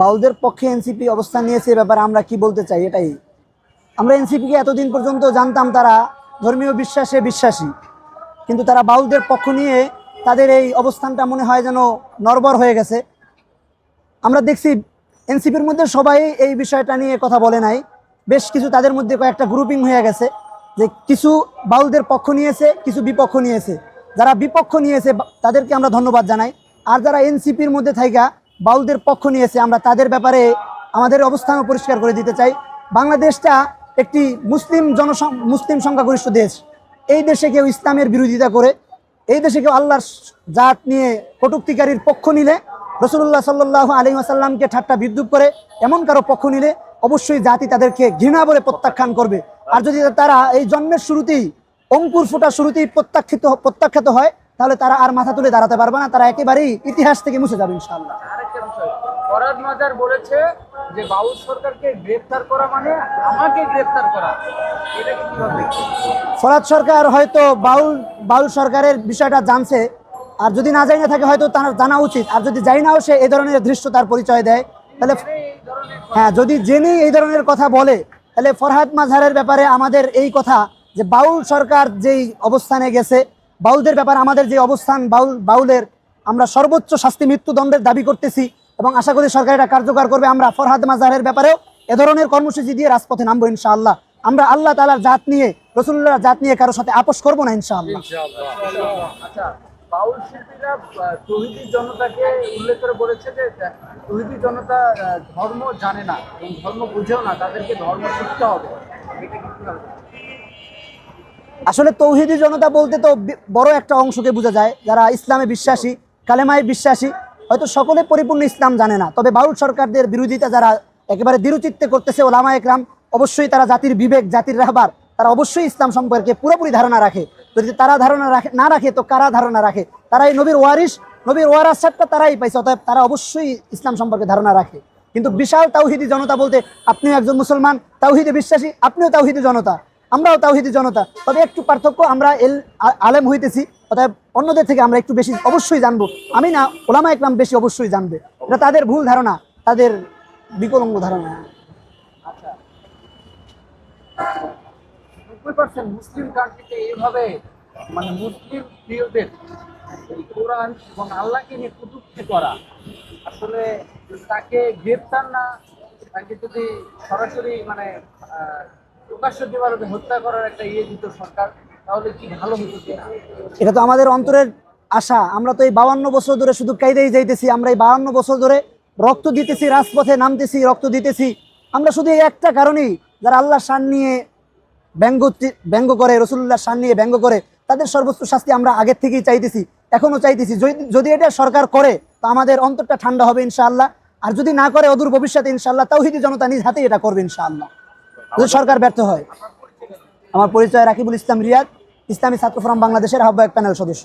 বাউলদের পক্ষে এনসিপি অবস্থান নিয়েছে এ ব্যাপারে আমরা কি বলতে চাই এটাই। আমরা এনসিপিকে এতদিন পর্যন্ত জানতাম তারা ধর্মীয় বিশ্বাসে বিশ্বাসী। কিন্তু তারা বাউলদের পক্ষ নিয়ে তাদের এই অবস্থানটা মনে হয় যেন নরবর হয়ে গেছে। আমরা দেখছি এনসিপির মধ্যে সবাই এই বিষয়টা নিয়ে কথা বলে নাই। বেশ কিছু তাদের মধ্যে কয়েকটা গ্রুপিং হয়ে গেছে যে কিছু বাউলদের পক্ষ নিয়েছে, কিছু বিপক্ষ নিয়েছে। যারা বিপক্ষ নিয়েছে, তাদেরকে আমরা ধন্যবাদ জানাই। আর যারা এনসিপির মধ্যে থাইকা বাউলদের পক্ষ নিয়েছে, আমরা তাদের ব্যাপারে আমাদের অবস্থানও পরিষ্কার করে দিতে চাই। বাংলাদেশটা একটি মুসলিম জনসং, মুসলিম সংখ্যাগরিষ্ঠ দেশ। এই দেশে কেউ ইসলামের বিরোধিতা করে, এই দেশে কেউ আল্লাহর জাত নিয়ে কটুক্তিকারীর পক্ষ নিলে রসুল্লাহ সাল্লাহ আলী আসাল্লামকে ঠাট্টা বিদ্রুপ করে, এমন কারও পক্ষ নিলে অবশ্যই জাতি তাদেরকে ঘৃণা বলে প্রত্যাখ্যান করবে। আর যদি তারা এই জন্মের শুরুতেই, অঙ্কুর ফোটা শুরুতেই প্রত্যাখ্যিত, প্রত্যাখ্যাত হয়, তাহলে তারা আর মাথা তুলে দাঁড়াতে পারবে না, তারা একেবারেই ইতিহাস থেকে মুছে যাবে ইনশাআল্লাহ। আরেকটা বিষয়। ফরাদ মাজার বলেছে যে বাউল সরকারকে গ্রেফতার করা মানে আমাকে গ্রেফতার করা। এটা কীভাবে ফরাদ সরকার হয়তো বাউল বাউল সরকারের বিষয়টা জানছে আর যদি না জানি না থাকে হয়তো তার জানা উচিত। আর যদি যাই নাও সে এই ধরনের দৃশ্য তার পরিচয় দেয় তাহলে হ্যাঁ যদি জেনেই এই ধরনের কথা বলে তাহলে ফরহাদ মাঝহারের ব্যাপারে আমাদের এই কথা যে বাউল সরকার যেই অবস্থানে গেছে বাউলদের ব্যাপারে আমাদের যে অবস্থান বাউল বাউলের আমরা সর্বোচ্চ শাস্তি মৃত্যুদণ্ডের দাবি করতেছি এবং আশা করি সরকার এটা কার্যকর করবে। আমরা ফরহাদ মাজারের ব্যাপারেও এ ধরনের কর্মসূচি দিয়ে রাজপথে নামবো ইনশাআল্লাহ। আমরা আল্লাহ তালার জাত নিয়ে রসুল্লাহ জাত নিয়ে কারোর সাথে আপোষ করব না ইনশাআল্লাহ। আচ্ছা বাউল শিল্পীরা আহ, জনতাকে উল্লেখ করে বলেছে যে আহ, জনতা ধর্ম জানে না এবং ধর্ম বুঝেও না তাদেরকে ধর্ম শিখতে হবে। এটা কি কীভাবে দেখছেন? আসলে তৌহিদি জনতা বলতে তো বড় একটা অংশকে বোঝা যায় যারা ইসলামে বিশ্বাসী কালেমায় বিশ্বাসী, হয়তো সকলে পরিপূর্ণ ইসলাম জানে না। তবে বাউল সরকারদের বিরোধিতা যারা একেবারে দৃঢ়চিত্তে করতেছে ওলামা একরাম, অবশ্যই তারা জাতির বিবেক, জাতির রাহবার, তারা অবশ্যই ইসলাম সম্পর্কে পুরোপুরি ধারণা রাখে। যদি তারা ধারণা রাখে, না রাখে, তো কারা ধারণা রাখে? তারা এই নবীর ওয়ারিস নবীর ওয়ারাসাতটা তারাই পাইছে, অতএব তারা অবশ্যই ইসলাম সম্পর্কে ধারণা রাখে। কিন্তু বিশাল তাওহিদি জনতা বলতে, আপনিও একজন মুসলমান, তাওহিদে বিশ্বাসী, আপনিও তাওহিদি জনতা। আমরাও তাওহিদি জনতা। তবে একটু পার্থক্য, আমরা এল আলেম হইতেছি, অতএব অন্যদের থেকে আমরা একটু বেশি অবশ্যই জানব। আমি না, ওলামা একরাম বেশি অবশ্যই জানবে। এটা তাদের ভুল ধারণা, তাদের বিকলঙ্গ ধারণা। আচ্ছা। মুসলিম কান্ট্রিতে মানে তাকে গ্রেপ্তার না, তাকে যদি সরাসরি মানে ইয়ে এটা তো আমাদের অন্তরের আশা। আমরা তো এই বাউান্ন বছর ধরে শুধু কাইদেই যাইতেছি, আমরা এই বাউান্ন বছর ধরে রক্ত দিতেছি, রাজপথে নামতেছি, রক্ত দিতেছি। আমরা শুধু এই একটা কারণেই যারা আল্লাহ শান নিয়ে ব্যঙ্গ ব্যঙ্গ করে রসুল্লাহ শান নিয়ে ব্যঙ্গ করে, তাদের সর্বোচ্চ শাস্তি আমরা আগের থেকেই চাইতেছি, এখনও চাইতেছি। যদি- এটা সরকার করে, তো আমাদের অন্তরটা ঠান্ডা হবে ইনশাআল্লাহ। আর যদি না করে, অদূর ভবিষ্যতে ইনশাআল্লাহ, তাওহিদি জনতা নিজ হাতেই এটা করবে ইনশাআল্লাহ। যদি সরকার ব্যর্থ হয়। আমার পরিচয় রাকিবুল ইসলাম রিয়াদ ইসলামী ছাত্র ফোরাম বাংলাদেশের আহ্বায়ক প্যানেল সদস্য।